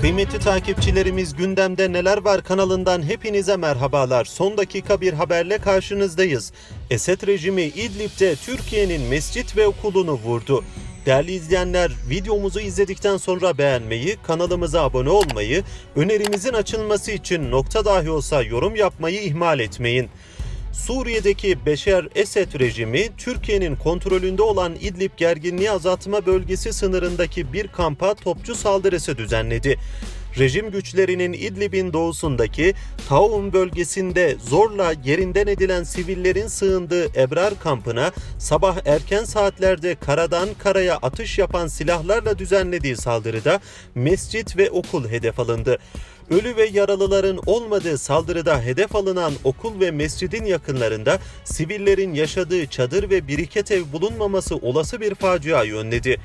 Kıymetli takipçilerimiz gündemde neler var kanalından hepinize merhabalar. Son dakika bir haberle karşınızdayız. Esed rejimi İdlib'de Türkiye'nin mescit ve okulunu vurdu. Değerli izleyenler videomuzu izledikten sonra beğenmeyi, kanalımıza abone olmayı, önerimizin açılması için nokta dahi olsa yorum yapmayı ihmal etmeyin. Suriye'deki Beşer Esed rejimi Türkiye'nin kontrolünde olan İdlib gerginliği azaltma bölgesi sınırındaki bir kampa topçu saldırısı düzenledi. Rejim güçlerinin İdlib'in doğusundaki Taum bölgesinde zorla yerinden edilen sivillerin sığındığı Ebrar kampına sabah erken saatlerde karadan karaya atış yapan silahlarla düzenlediği saldırıda mescit ve okul hedef alındı. Ölü ve yaralıların olmadığı saldırıda hedef alınan okul ve mescidin yakınlarında sivillerin yaşadığı çadır ve biriket ev bulunmaması olası bir faciayı önledi.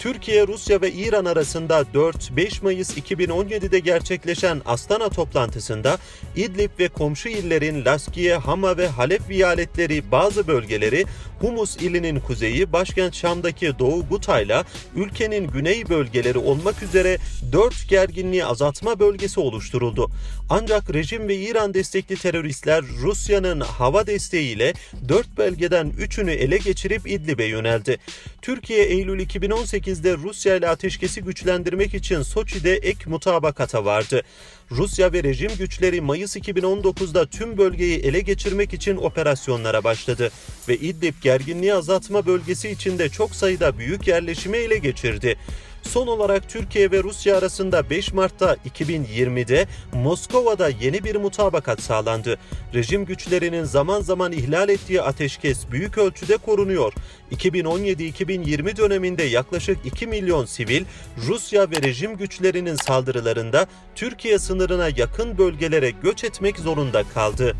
Türkiye, Rusya ve İran arasında 4-5 Mayıs 2017'de gerçekleşen Astana toplantısında İdlib ve komşu illerin Laskiye, Hama ve Halep viyaletleri bazı bölgeleri, Humus ilinin kuzeyi, başkent Şam'daki Doğu Guta'yla ülkenin güney bölgeleri olmak üzere 4 gerginliği azaltma bölgesi oluşturuldu. Ancak rejim ve İran destekli teröristler Rusya'nın hava desteğiyle 4 bölgeden 3'ünü ele geçirip İdlib'e yöneldi. Türkiye Eylül 2018'de Rusya ile ateşkesi güçlendirmek için Soçi'de ek mutabakata vardı. Rusya ve rejim güçleri Mayıs 2019'da tüm bölgeyi ele geçirmek için operasyonlara başladı ve İdlib gerginliği azaltma bölgesi içinde çok sayıda büyük yerleşimi ele geçirdi. Son olarak Türkiye ve Rusya arasında 5 Mart'ta 2020'de Moskova'da yeni bir mutabakat sağlandı. Rejim güçlerinin zaman zaman ihlal ettiği ateşkes büyük ölçüde korunuyor. 2017-2020 döneminde yaklaşık 2 milyon sivil Rusya ve rejim güçlerinin saldırılarında Türkiye sınırına yakın bölgelere göç etmek zorunda kaldı.